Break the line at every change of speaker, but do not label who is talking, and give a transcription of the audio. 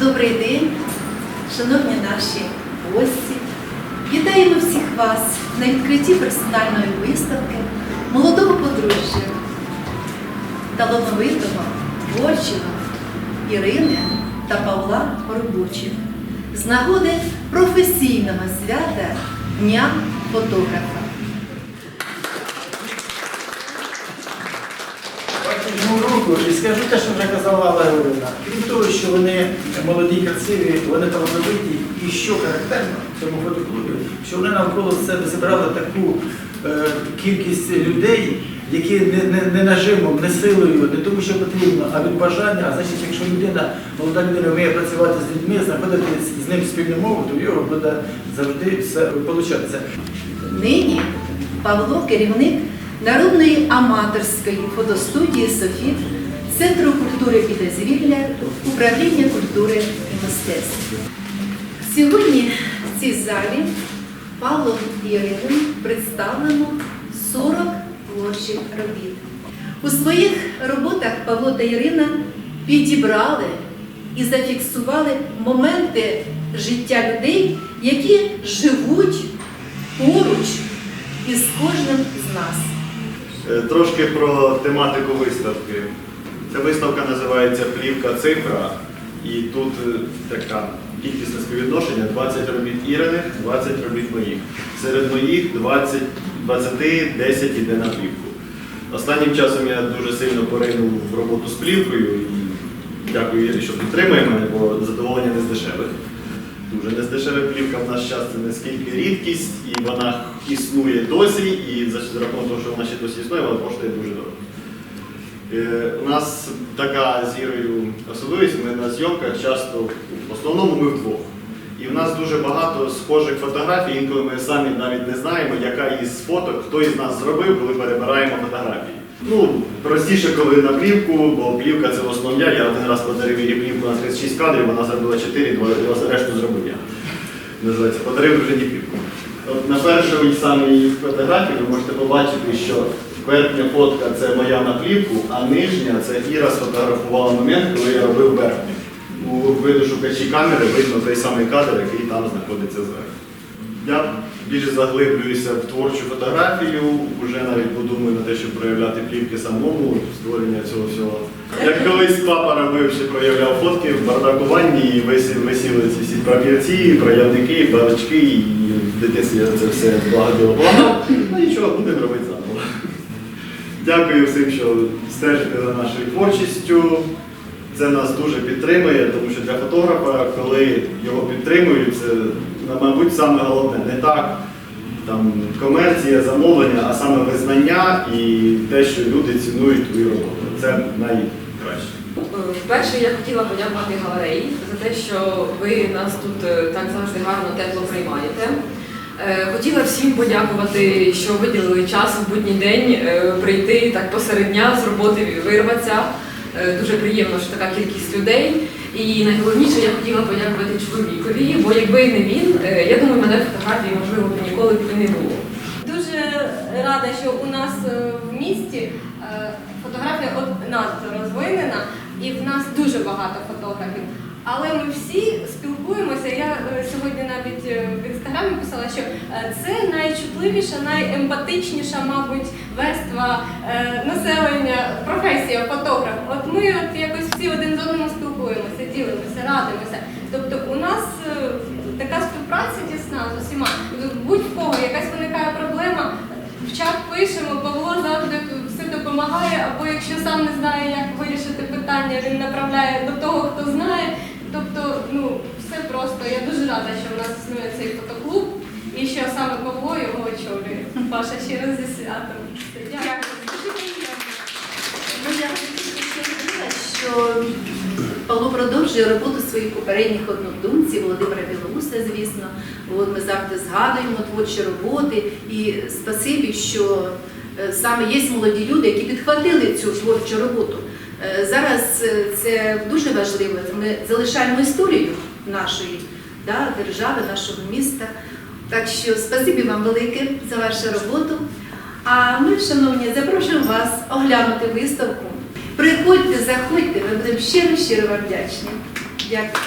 Добрий день, шановні наші гості. Вітаємо всіх вас на відкритті персональної виставки молодого подружжя, талановитого, творчого Ірини та Павла Робочих з нагоди професійного свята Дня фотографа.
Візьму і скажу те, що вже казала Леонина. Крім того, що вони молоді, красиві, вони талановиті і що характерно в цьому фотоклубі, що вони навколо себе зібрали таку е, кількість людей, які не, не, не нажимом, не силою, не тому, що потрібно, а від бажання. А значить, якщо людина, молода людина вміє працювати з людьми, знаходити з ним спільну мову, то в його буде завжди все получатися.
Нині Павло керівник народної аматорської фотостудії Софіт Центру культури і дозвілля управління культури і мистецтв. Сьогодні в цій залі Павлом і представлено 40 творчих робіт. У своїх роботах Павло та Ірина підібрали і зафіксували моменти життя людей, які живуть поруч із кожним з нас.
Е, Трошки про тематику виставки. Ця виставка називається Плівка цифра, і тут е, така кількісне співвідношення 20 робіт Ірини, 20 робіт моїх. Серед моїх 20, 20 10 іде на плівку. Останнім часом я дуже сильно поринув в роботу з плівкою і дякую Ірі, що підтримує мене, бо задоволення не з дешевих. Дуже не з плівка в наш час це наскільки рідкість, і вона існує досі, і за рахунок того, що вона ще досі існує, вона коштує дуже дорого. Е, У нас така з Ірою особливість, ми на зйомках часто, в основному ми вдвох. І в нас дуже багато схожих фотографій, інколи ми самі навіть не знаємо, яка із фоток, хто із нас зробив, коли перебираємо фотографії. Ну, простіше, коли на плівку, бо плівка це в основному я. Один раз подарив їй плівку на 36 кадрів, вона зробила 4, два два решту зробив я. Називається подарив дружині плівку. От на першій самій фотографії ви можете побачити, що верхня фотка це моя на плівку, а нижня це Іра сфотографувала момент, коли я робив верхню. У видошукачі камери видно той самий кадр, який там знаходиться зверху. Я більше заглиблююся в творчу фотографію, вже навіть подумаю на те, щоб проявляти плівки самому, створення цього всього. Як колись папа робив, ще проявляв фотки в бардакуванні, і висі- висіли ці всі папірці, проявники, балочки, і в дитинстві це все благоділо полагав. Ну нічого, будемо робити заново. Дякую всім, що стежите за нашою творчістю. Це нас дуже підтримує, тому що для фотографа, коли його підтримують, це, мабуть, саме головне. Не так там, комерція, замовлення, а саме визнання і те, що люди цінують твою роботу. Це найкраще.
Вперше я хотіла подякувати галереї за те, що ви нас тут е, так завжди гарно, тепло приймаєте. Е, Хотіла всім подякувати, що виділили час в будній день е, прийти так посеред дня з роботи вирватися. Е, Дуже приємно, що така кількість людей. І найголовніше я хотіла подякувати чоловікові, бо якби не він, е, я думаю, мене фотографії можливо б ніколи б не було.
Дуже рада, що у нас е, в місті фотографія от надто розвинена, і в нас дуже багато фотографів. Але ми всі спілкуємося. Я е, сьогодні навіть е, в інстаграмі писала, що е, це найчутливіша, найемпатичніша, мабуть, верства населення, професія фотограф. От ми от якось всі один з одним спілкуємося, ділимося, радимося. Тобто у нас така співпраця тісна з усіма. Будь-в кого якась виникає проблема, в чат пишемо, Павло завжди все допомагає, або якщо сам не знає, як вирішити питання, він направляє до того, хто знає. Ну, все просто. Я дуже рада, що в нас існує цей фотоклуб і що саме Павло його очолює. Паша, ще раз зі святом. Дякую.
Ну, я хотіла що Павло продовжує роботу своїх попередніх однодумців, Володимира Білоуса, звісно. От ми завжди згадуємо творчі роботи. І спасибі, що е, саме є молоді люди, які підхватили цю творчу роботу. Е, Зараз е, це дуже важливо. Ми залишаємо історію нашої да, держави, нашого міста. Так що спасибі вам велике за вашу роботу. А ми, шановні, запрошуємо вас оглянути виставку. Приходьте, заходьте, ми будемо щиро-щиро вам вдячні. Дякую.